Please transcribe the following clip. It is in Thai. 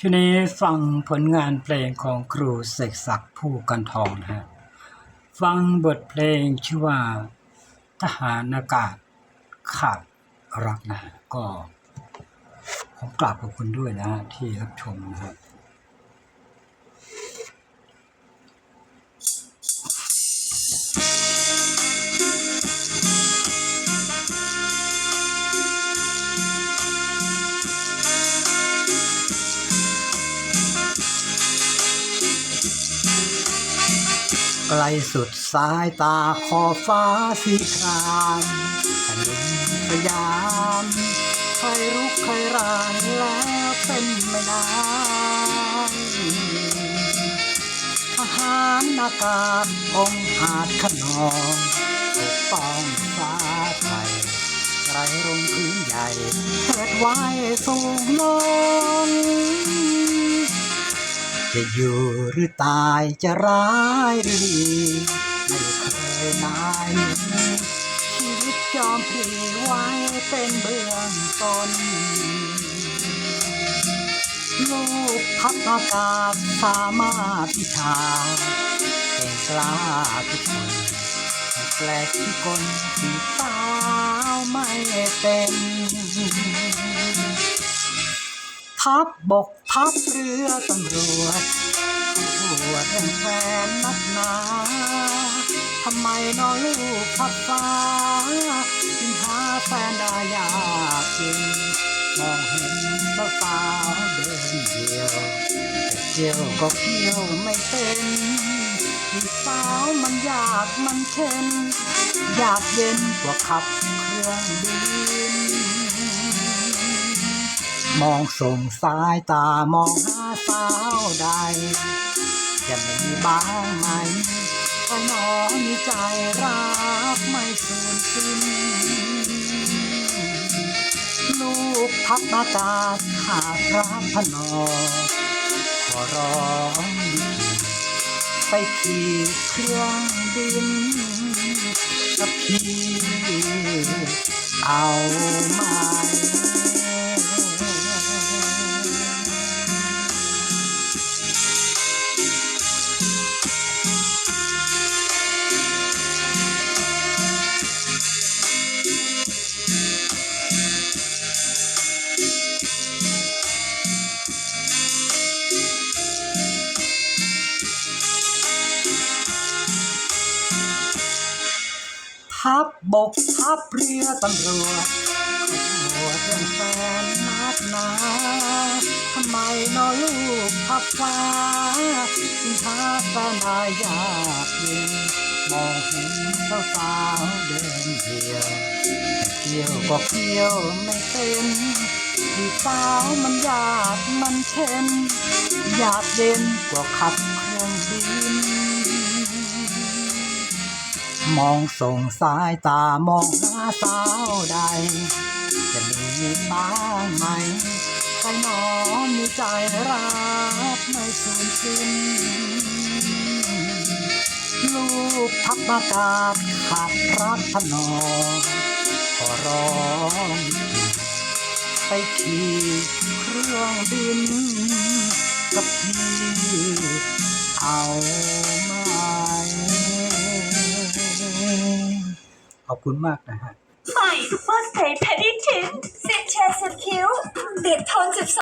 ช่วงนี้ฟังผลงานเพลงของครูเสกศักดิ์ผู้กันทองนะฮะฟังบทเพลงชื่อว่าทหารอากาศขาดรักนะก็ผมกราบขอบคุณด้วยนะที่รับชมนะครับ ไกลสุดสายตาขอฟ้าสีครามแผ่นดินสยาม ใครรุกใครรานแล้วเป็นไม่ได้ทหารอากาศองค์อาจขนองปกป้องฟ้าไทยไรรงพื้นใหญ่เทิดไว้สูงลง จะอยู่หรือตายจะร้ายหรือดีไม่เคยนายชีวิตจอมพลีไว้เป็นเบื้องต้นลูกพับอากาศสามารถวิชาเก่งกล้าทุกคนแปลกที่คนที่สาวไม่เป็น ทัพบบกทัพเรือตำรวจตำรวจเป็นแฟนนักหนาทำไมนอลูกพับฟ้าจึงหาแฟนได้ยากเย็นมองเห็นสาวสาวเดินเดียวจะเกี่ยวก็เกี่ยวไม่เป็นที่สาวมันยากมันเข็นอยากเย็นกว่าขับเครื่องบิน มองส่งสายตามองหาสาวใด จะไม่มีบ้างไหมเพราะน้องมีใจรักไม่สูญสิ้น ลูกทัพอากาศขาดรักพนอขอร้องไปขี่เครื่องบินกับพี่เอาไห ทับบกทัพเรือตำรวจขบวเรื่องแฟนนักหนาทำไมนอลูกทัพฟ้าจึงหาแฟนได้ยากเย็นมองเห็นสาวสาวเดินเดียวเกี่ยวก็เกี่ยวไม่เป็นที่สาวมันยากมันเช่นยากเย็นกว่าขับเครื่องบิน มองส่งสายตามองหาสาวใด จะมีบ้างไหมใครหนอมีใจรักไม่สูญสิ้นลูกทัพอากาศขาดรักพนอขอร้องไปขี่เครื่องบินกับพี่เอา ขอบคุณมากนะฮะ ใหม่เฟิร์สเพย์แพดดี้ทินสิบเชร์สิบคิ้ว เด็ดทนสิบ